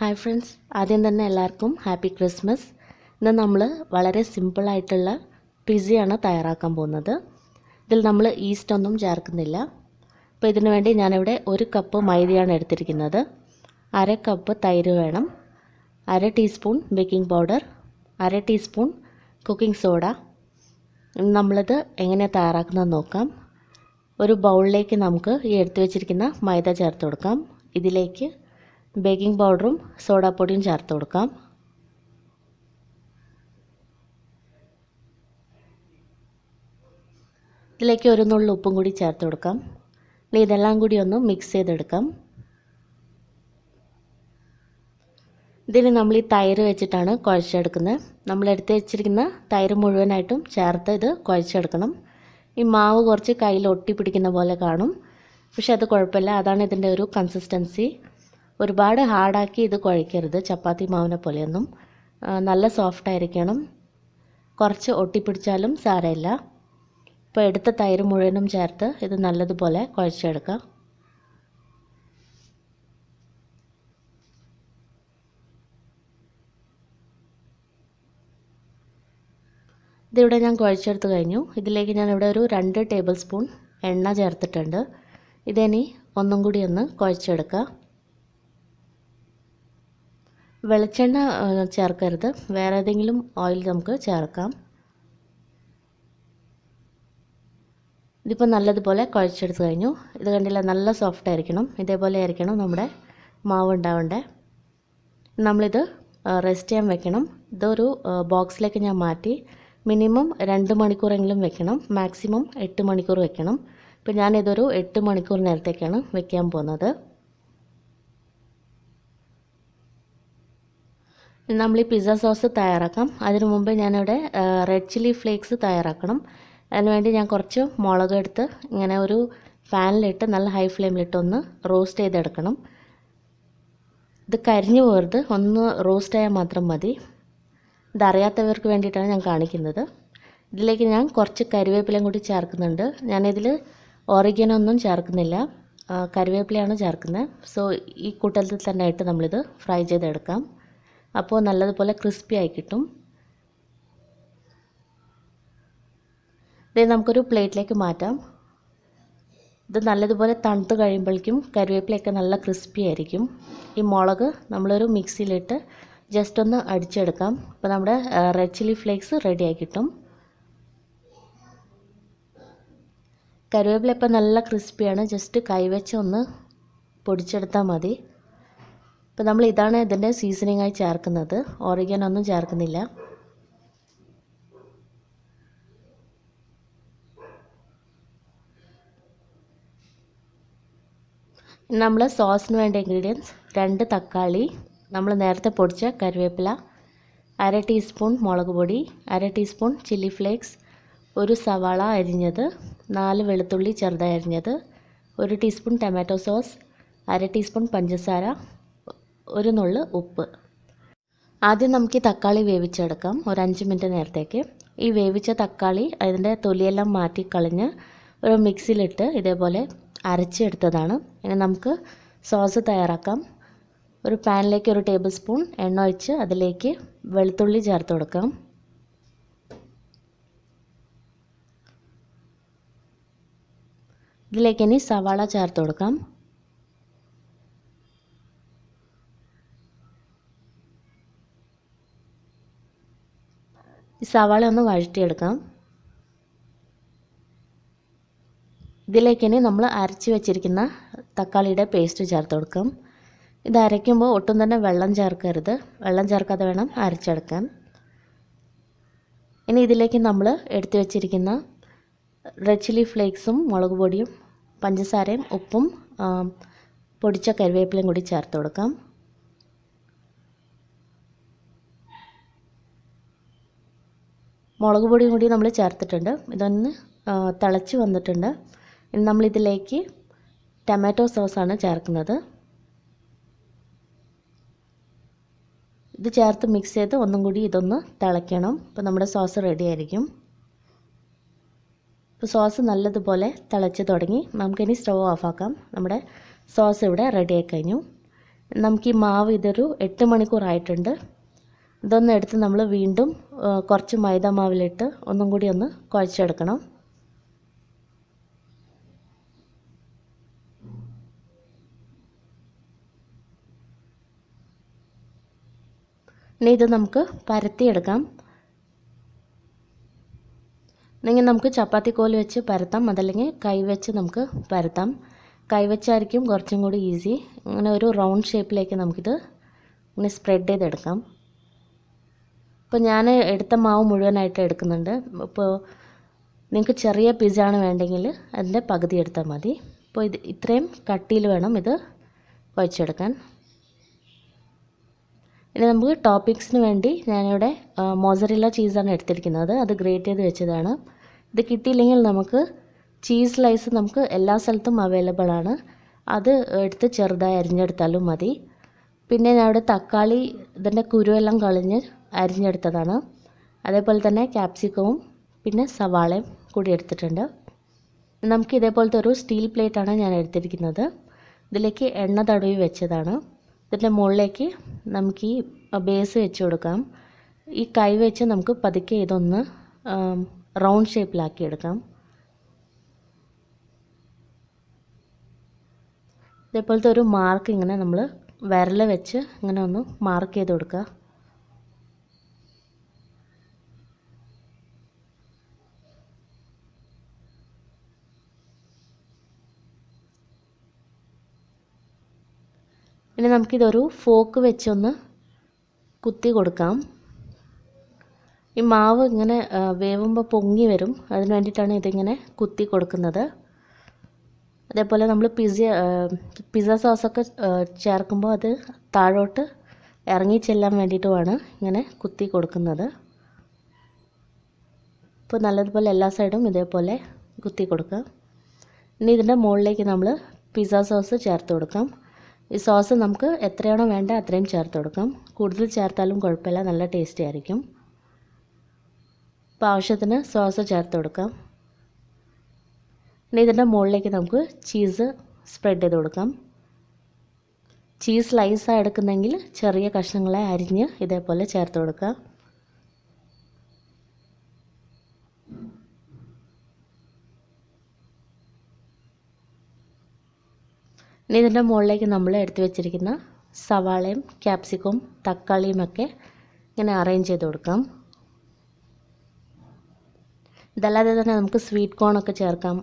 Hi friends ആദ്യം തന്നെ എല്ലാവർക്കും ഹാപ്പി ക്രിസ്മസ് ഇന്ന് നമ്മൾ വളരെ സിമ്പിളായിട്ടുള്ള പിസയാണ് തയ്യാറാക്കാൻ പോകുന്നത്. ഇതിൽ നമ്മൾ ഈസ്റ്റ് ഒന്നും ചേർക്കുന്നില്ല. അപ്പോൾ ഇതിനു വേണ്ടി ഞാനിവിടെ ഒരു കപ്പ് മൈദയാണ് എടുത്തിരിക്കുന്നത്. അര കപ്പ് തൈര് വേണം. അര ടീസ്പൂൺ ബേക്കിംഗ് പൗഡർ അര ടീസ്പൂൺ കുക്കിംഗ് സോഡ നമ്മളിത് എങ്ങനെയാണ് തയ്യാറാക്കുന്നത് നോക്കാം. ഒരു ബൗളിലേക്ക് നമുക്ക് ഈ എടുത്തു വെച്ചിരിക്കുന്ന മൈദ ചേർത്ത് കൊടുക്കാം. ഇതിലേക്ക് ബേക്കിംഗ് പൗഡറും സോഡാപ്പൊടിയും ചേർത്ത് കൊടുക്കാം. ഇതിലേക്ക് ഒരു നുള്ളു ഉപ്പും കൂടി ചേർത്ത് കൊടുക്കാം. ഇതെല്ലാം കൂടി ഒന്ന് മിക്സ് ചെയ്തെടുക്കാം. ഇതിന് നമ്മൾ ഈ തൈര് വെച്ചിട്ടാണ് കുഴച്ചെടുക്കുന്നത്. നമ്മൾ എടുത്ത് വെച്ചിരിക്കുന്ന തൈര് മുഴുവനായിട്ടും ചേർത്ത് ഇത് കുഴച്ചെടുക്കണം. ഈ മാവ് കുറച്ച് കയ്യിൽ ഒട്ടി പിടിക്കുന്ന പോലെ കാണും. പക്ഷെ അത് കുഴപ്പമില്ല. അതാണ് ഇതിന്റെ ഒരു കൺസിസ്റ്റൻസി ഒരുപാട് ഹാർഡാക്കി ഇത് കുഴയ്ക്കരുത് ചപ്പാത്തി മാവിനെ പോലെയൊന്നും നല്ല സോഫ്റ്റ് ആയിരിക്കണം കുറച്ച് ഒട്ടിപ്പിടിച്ചാലും സാരമില്ല. ഇപ്പോൾ എടുത്ത തൈര് മുഴുവനും ചേർത്ത് ഇത് നല്ലതുപോലെ കുഴച്ചെടുക്കാം. ഇതിവിടെ ഞാൻ കുഴച്ചെടുത്ത് കഴിഞ്ഞു. ഇതിലേക്ക് ഞാൻ ഇവിടെ ഒരു രണ്ട് ടേബിൾ സ്പൂൺ എണ്ണ ചേർത്തിട്ടുണ്ട്. ഇതിനി ഒന്നും കൂടി ഒന്ന് കുഴച്ചെടുക്കുക വെളിച്ചെണ്ണ ചേർക്കരുത്. വേറെ ഏതെങ്കിലും ഓയിൽ നമുക്ക് ചേർക്കാം. ഇതിപ്പോൾ നല്ലതുപോലെ കുഴച്ചെടുത്ത് കഴിഞ്ഞു. ഇത് കണ്ടില്ല നല്ല സോഫ്റ്റ് ആയിരിക്കണം. ഇതേപോലെ ആയിരിക്കണം നമ്മുടെ മാവ് ഉണ്ടാവേണ്ടത് നമ്മളിത് റെസ്റ്റ് ചെയ്യാൻ വെക്കണം. ഇതൊരു ബോക്സിലേക്ക് ഞാൻ മാറ്റി മിനിമം രണ്ട് മണിക്കൂറെങ്കിലും വെക്കണം. മാക്സിമം എട്ട് മണിക്കൂർ വെക്കണം. ഇപ്പോൾ ഞാനിതൊരു എട്ട് മണിക്കൂർ നേരത്തേക്കാണ് വെക്കാൻ പോകുന്നത്. നമ്മൾ ഈ പിസ്സ സോസ് തയ്യാറാക്കാം. അതിനു മുമ്പ് ഞാനിവിടെ റെഡ് ചില്ലി ഫ്ലേക്സ് തയ്യാറാക്കണം. അതിനുവേണ്ടി ഞാൻ കുറച്ച് മുളക് എടുത്ത് ഇങ്ങനെ ഒരു ഫാനിലിട്ട് നല്ല ഹൈ ഫ്ലെയിമിലിട്ട് ഒന്ന് റോസ്റ്റ് ചെയ്തെടുക്കണം. ഇത് കരിഞ്ഞു പോകരുത്. ഒന്ന് റോസ്റ്റ് ആയാൽ മാത്രം മതി. ഇതറിയാത്തവർക്ക് വേണ്ടിയിട്ടാണ് ഞാൻ കാണിക്കുന്നത്. ഇതിലേക്ക് ഞാൻ കുറച്ച് കരിവേപ്പിലയും കൂടി ചേർക്കുന്നുണ്ട്. ഞാനിതിൽ ഒന്നും ചേർക്കുന്നില്ല. കരിവേപ്പിലയാണ് ചേർക്കുന്നത്. സോ ഈ കൂട്ടത്തിൽ തന്നെ ആയിട്ട് നമ്മളിത് ഫ്രൈ ചെയ്തെടുക്കാം. അപ്പോൾ നല്ലതുപോലെ ക്രിസ്പി ആയി കിട്ടും. ഇത് നമുക്കൊരു പ്ലേറ്റിലേക്ക് മാറ്റാം. ഇത് നല്ലതുപോലെ തണുത്ത് കഴിയുമ്പോഴേക്കും കരിവേപ്പിലയൊക്കെ നല്ല ക്രിസ്പി ആയിരിക്കും. ഈ മുളക് നമ്മളൊരു മിക്സിയിലിട്ട് ജസ്റ്റ് ഒന്ന് അടിച്ചെടുക്കാം. അപ്പോൾ നമ്മുടെ റെഡ് ചില്ലി ഫ്ലേക്സ് റെഡിയായി കിട്ടും. കരുവേപ്പില ഇപ്പം നല്ല ക്രിസ്പിയാണ് ജസ്റ്റ് കൈവച്ച് ഒന്ന് പൊടിച്ചെടുത്താൽ മതി. ഇപ്പോൾ നമ്മൾ ഇതാണ് ഇതിന്റെ സീസണിംഗ് ആയി ചേർക്കുന്നത്. ഒന്നും ചേർക്കുന്നില്ല. നമ്മൾ സോസിന് വേണ്ട ഇൻഗ്രീഡിയൻസ് രണ്ട് തക്കാളി നമ്മൾ നേരത്തെ പൊടിച്ച കറിവേപ്പില അര ടീസ്പൂൺ മുളക് പൊടി അര ടീസ്പൂൺ ചില്ലി ഫ്ലേക്സ് ഒരു സവാള അരിഞ്ഞത് നാല് വെളുത്തുള്ളി ചെറുതായി അരിഞ്ഞത് ഒരു ടീസ്പൂൺ ടൊമാറ്റോ സോസ് അര ടീസ്പൂൺ പഞ്ചസാര ഒരു നുള്ള് ഉപ്പ്. ആദ്യം നമുക്ക് ഈ തക്കാളി വേവിച്ചെടുക്കാം. ഒരു അഞ്ച് മിനിറ്റ് നേരത്തേക്ക്. ഈ വേവിച്ച തക്കാളി അതിന്റെ തൊലിയെല്ലാം മാറ്റി കളഞ്ഞ് ഒരു മിക്സിയിലിട്ട് ഇതേപോലെ അരച്ചെടുത്തതാണ്. ഇനി നമുക്ക് സോസ് തയ്യാറാക്കാം. ഒരു പാനിലേക്ക് ഒരു ടേബിൾ സ്പൂൺ എണ്ണ ഒഴിച്ച് അതിലേക്ക് വെളുത്തുള്ളി ചേർത്ത് കൊടുക്കാം. ഇതിലേക്ക് ഇനി സവാള ചേർത്ത് കൊടുക്കാം. ഈ സവാള ഒന്ന് വഴറ്റിയെടുക്കാം. ഇതിലേക്ക് ഇനി നമ്മൾ അരച്ച് വെച്ചിരിക്കുന്ന തക്കാളിയുടെ പേസ്റ്റ് ചേർത്ത് കൊടുക്കാം. ഇത് അരയ്ക്കുമ്പോൾ ഒട്ടും തന്നെ വെള്ളം ചേർക്കരുത്. വെള്ളം ചേർക്കാതെ വേണം അരച്ചെടുക്കാൻ. ഇനി ഇതിലേക്ക് നമ്മൾ എടുത്തു വെച്ചിരിക്കുന്ന റെഡ് ചില്ലി ഫ്ലേക്സും മുളക് പൊടിയും പഞ്ചസാരയും ഉപ്പും പൊടിച്ച കരിവേപ്പിലയും കൂടി ചേർത്ത് കൊടുക്കാം. മുളക് പൊടിയും കൂടി നമ്മൾ ചേർത്തിട്ടുണ്ട്. ഇതൊന്ന് തിളച്ച് വന്നിട്ടുണ്ട്. ഇനി നമ്മളിതിലേക്ക് ടൊമാറ്റോ സോസാണ് ചേർക്കുന്നത്. ഇത് ചേർത്ത് മിക്സ് ചെയ്ത് ഒന്നും കൂടി ഇതൊന്ന് തിളയ്ക്കണം. അപ്പോൾ നമ്മുടെ സോസ് റെഡി ആയിരിക്കും. ഇപ്പോൾ സോസ് നല്ലതുപോലെ തിളച്ച് തുടങ്ങി. നമുക്കിനി സ്റ്റവ് ഓഫാക്കാം നമ്മുടെ സോസ് ഇവിടെ റെഡി ആയി കഴിഞ്ഞു. നമുക്ക് ഈ മാവ് ഇതൊരു എട്ട് മണിക്കൂറായിട്ടുണ്ട്. ഇതൊന്ന് എടുത്ത് നമ്മൾ വീണ്ടും കുറച്ച് മൈദ മാവിലിട്ട് ഒന്നും കൂടി ഒന്ന് കുഴച്ചെടുക്കണം. ഇനി ഇത് നമുക്ക് പരത്തിയെടുക്കാം. അല്ലെങ്കിൽ നമുക്ക് ചപ്പാത്തി കോൽ വെച്ച് പരത്താം അതല്ലെങ്കിൽ കൈ വെച്ച് നമുക്ക് പരത്താം. കൈ വെച്ചായിരിക്കും കുറച്ചും കൂടി ഈസി. അങ്ങനെ ഒരു റൗണ്ട് ഷേപ്പിലേക്ക് നമുക്കിത് ഇങ്ങനെ സ്പ്രെഡ് ചെയ്തെടുക്കാം. ഇപ്പോൾ ഞാൻ എടുത്ത മാവ് മുഴുവനായിട്ട് എടുക്കുന്നുണ്ട്. ഇപ്പോൾ നിങ്ങൾക്ക് ചെറിയ പിസ്സ ആണ് വേണ്ടെങ്കിൽ അതിന്റെ പകുതി എടുത്താൽ മതി. അപ്പോൾ ഇത് ഇത്രയും കട്ടിയിൽ വേണം ഇത് കുഴച്ചെടുക്കാൻ. ഇനി നമുക്ക് ടോപ്പിക്സിന് വേണ്ടി ഞാനിവിടെ മോസറില്ല ചീസാണ് എടുത്തിരിക്കുന്നത്. അത് ഗ്രേറ്റ് ചെയ്ത് വെച്ചതാണ്. ഇത് കിട്ടിയില്ലെങ്കിൽ നമുക്ക് ചീസ് സ്ലൈസ് നമുക്ക് എല്ലാ സ്ഥലത്തും അവൈലബിൾ ആണ്. അത് എടുത്ത് ചെറുതായി അരിഞ്ഞെടുത്താലും മതി. പിന്നെ ഞാൻ തക്കാളി ഇതിന്റെ കുരുവെല്ലാം കളഞ്ഞ് അരിഞ്ഞെടുത്തതാണ്. അതേപോലെ തന്നെ ക്യാപ്സിക്കവും പിന്നെ സവാളയും കൂടി എടുത്തിട്ടുണ്ട്. നമുക്ക് ഇതേപോലത്തെ ഒരു സ്റ്റീൽ പ്ലേറ്റാണ് ഞാൻ എടുത്തിരിക്കുന്നത്. ഇതിലേക്ക് എണ്ണ തടവി വെച്ചതാണ്. ഇതിന്റെ മുകളിലേക്ക് നമുക്ക് ഈ ബേസ് വെച്ച് കൊടുക്കാം. ഈ കൈ വെച്ച് നമുക്ക് പതുക്കെ ഇതൊന്ന് റൗണ്ട് ഷേപ്പിലാക്കി എടുക്കാം. ഇതേപോലത്തെ ഒരു മാർക്ക് ഇങ്ങനെ നമ്മൾ വിരൽ വെച്ച് ഇങ്ങനെ ഒന്ന് മാർക്ക് ചെയ്ത് കൊടുക്കുക. ഇനി നമുക്കിതൊരു ഫോക്ക് വെച്ചൊന്ന് കുത്തി കൊടുക്കാം. ഈ മാവ് ഇങ്ങനെ വേവുമ്പോൾ പൊങ്ങി വരും. അതിന് വേണ്ടിയിട്ടാണ് ഇതിങ്ങനെ കുത്തി കൊടുക്കുന്നത്. അതേപോലെ നമ്മൾ പിസ പിസ സോസൊക്കെ ചേർക്കുമ്പോൾ അത് താഴോട്ട് ഇറങ്ങി ചെല്ലാൻ വേണ്ടിയിട്ടുമാണ് ഇങ്ങനെ കുത്തി കൊടുക്കുന്നത്. ഇപ്പോൾ നല്ലതുപോലെ എല്ലാ സൈഡും ഇതേപോലെ കുത്തി കൊടുക്കുക ഇനി ഇതിന്റെ മുകളിലേക്ക് നമ്മൾ പിസ സോസ് ചേർത്ത് കൊടുക്കാം. ഈ സോസ് നമുക്ക് എത്രയാണോ വേണ്ട അത്രയും ചേർത്ത് കൊടുക്കാം. കൂടുതൽ ചേർത്താലും കുഴപ്പമില്ല നല്ല ടേസ്റ്റി ആയിരിക്കും. അപ്പോൾ ആവശ്യത്തിന് സോസ് ചേർത്ത് കൊടുക്കാം. ഇനി ഇതിന്റെ മുകളിലേക്ക് നമുക്ക് ചീസ് സ്പ്രെഡ് ചെയ്ത് കൊടുക്കാം. ചീസ് സ്ലൈസാണ് എടുക്കുന്നെങ്കിൽ ചെറിയ കഷ്ണങ്ങളെ അരിഞ്ഞ് ഇതേപോലെ ചേർത്ത് കൊടുക്കുക ഇനി ഇതിന്റെ മുകളിലേക്ക് നമ്മൾ എടുത്തു വെച്ചിരിക്കുന്ന സവാളയും ക്യാപ്സിക്കവും തക്കാളിയും ഒക്കെ ഇങ്ങനെ അറേഞ്ച് ചെയ്ത് കൊടുക്കാം. ഇതല്ലാതെ തന്നെ നമുക്ക് സ്വീറ്റ് കോണൊക്കെ ചേർക്കാം.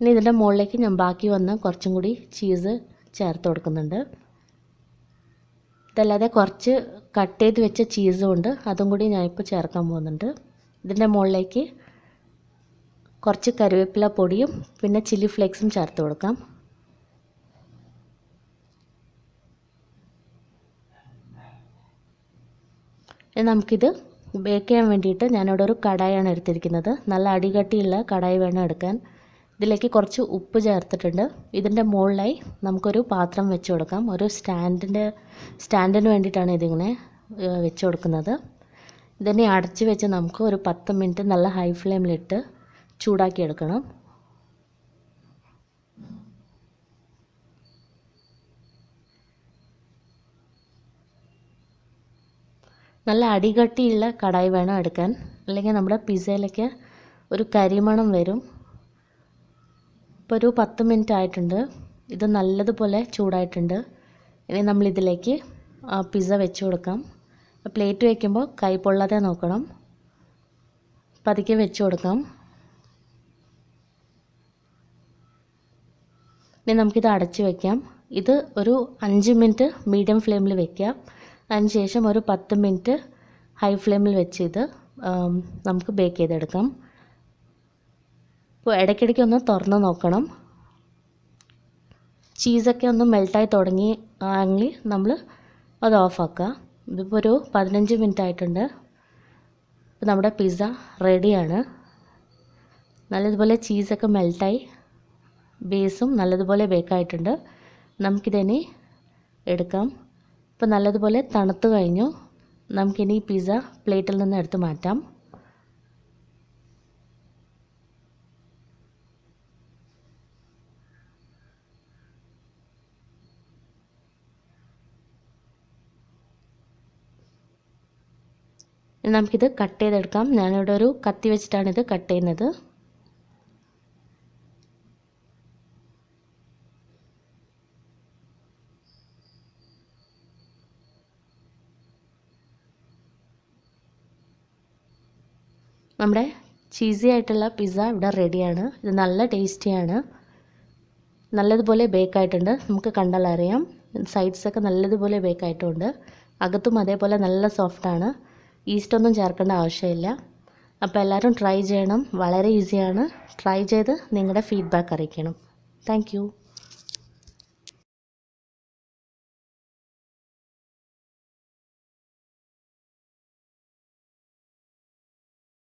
ഇനി ഇതിന്റെ മുകളിലേക്ക് ഞാൻ ബാക്കി വന്ന കുറച്ചും കൂടി ചീസ് ചേർത്ത് കൊടുക്കുന്നുണ്ട്. ഇതല്ലാതെ കുറച്ച് കട്ട് ചെയ്ത് വെച്ച ചീസും ഉണ്ട് അതും കൂടി ഞാനിപ്പോൾ ചേർക്കാൻ പോകുന്നുണ്ട്. ഇതിന്റെ മുകളിലേക്ക് കുറച്ച് കറിവേപ്പില പൊടിയും പിന്നെ ചില്ലി ഫ്ലേക്സും ചേർത്ത് കൊടുക്കാം. നമുക്കിത് ബേക്ക് ചെയ്യാൻ വേണ്ടിയിട്ട് ഞാനിവിടെ ഒരു കടായാണ് എടുത്തിരിക്കുന്നത്. നല്ല അടികട്ടിയുള്ള കടായി വേണം എടുക്കാൻ. ഇതിലേക്ക് കുറച്ച് ഉപ്പ് ചേർത്തിട്ടുണ്ട്. ഇതിന്റെ മുകളിലായി നമുക്കൊരു പാത്രം വെച്ച് കൊടുക്കാം. ഒരു സ്റ്റാൻഡിന്റെ സ്റ്റാൻഡിന് വേണ്ടിയിട്ടാണ് ഇതിങ്ങനെ വെച്ച് കൊടുക്കുന്നത്. ഇതിനെ അടച്ച് വെച്ച് നമുക്ക് ഒരു പത്ത് മിനിറ്റ് നല്ല ഹൈ ഫ്ലെയിമിലിട്ട് ചൂടാക്കി എടുക്കണം നല്ല അടികട്ടിയുള്ള കടായി വേണം എടുക്കാൻ. അല്ലെങ്കിൽ നമ്മുടെ പിസയിലേക്ക് ഒരു കരിമണം വരും. ഇപ്പോൾ ഒരു പത്ത് മിനിറ്റ് ആയിട്ടുണ്ട്. ഇത് നല്ലതുപോലെ ചൂടായിട്ടുണ്ട്. ഇനി നമ്മളിതിലേക്ക് പിസ്സ വെച്ച് കൊടുക്കാം. പ്ലേറ്റ് വയ്ക്കുമ്പോൾ കൈ പൊള്ളാതെ നോക്കണം. പതുക്കെ വെച്ച് കൊടുക്കാം. ഇനി നമുക്കിത് അടച്ച് വയ്ക്കാം ഇത് ഒരു അഞ്ച് മിനിറ്റ് മീഡിയം ഫ്ലെയിമിൽ വെക്കാം. അതിന് ശേഷം ഒരു പത്ത് മിനിറ്റ് ഹൈ ഫ്ലെയിമിൽ വെച്ച് ഇത് നമുക്ക് ബേക്ക് ചെയ്തെടുക്കാം. ഇപ്പോൾ ഇടയ്ക്കിടയ്ക്ക് ഒന്ന് തുറന്ന് നോക്കണം. ചീസൊക്കെ ഒന്ന് മെൽട്ടായി തുടങ്ങി ആണെങ്കിൽ നമ്മൾ അത് ഓഫാക്കുക ഇതിപ്പോൾ ഒരു പതിനഞ്ച് മിനിറ്റ് ആയിട്ടുണ്ട്. നമ്മുടെ പിസ്സ റെഡിയാണ്. നല്ലതുപോലെ ചീസൊക്കെ മെൽട്ടായി ബേസും നല്ലതുപോലെ ബേക്കായിട്ടുണ്ട്. നമുക്കിതിനി എടുക്കാം. ഇപ്പോൾ നല്ലതുപോലെ തണുത്ത് കഴിഞ്ഞു. നമുക്കിനി ഈ പിസ്സ പ്ലേറ്റിൽ നിന്ന് എടുത്ത് മാറ്റാം. നമുക്കിത് കട്ട് ചെയ്തെടുക്കാം. ഞാനിവിടെ ഒരു കത്തി വെച്ചിട്ടാണ് ഇത് കട്ട് ചെയ്യുന്നത്. നമ്മുടെ ചീസി ആയിട്ടുള്ള പിസ്സ ഇവിടെ റെഡിയാണ് ഇത് നല്ല ടേസ്റ്റിയാണ് നല്ലതുപോലെ ബേക്കായിട്ടുണ്ട് നമുക്ക് കണ്ടാൽ അറിയാം. സൈഡ്സൊക്കെ നല്ലതുപോലെ ബേക്കായിട്ടുണ്ട് അകത്തും അതേപോലെ നല്ല സോഫ്റ്റാണ് ഈസ്റ്റൊന്നും ചേർക്കേണ്ട ആവശ്യമില്ല. അപ്പോൾ എല്ലാവരും ട്രൈ ചെയ്യണം. വളരെ ഈസിയാണ് ട്രൈ ചെയ്ത് നിങ്ങളുടെ ഫീഡ്ബാക്ക് അറിയിക്കണം. താങ്ക്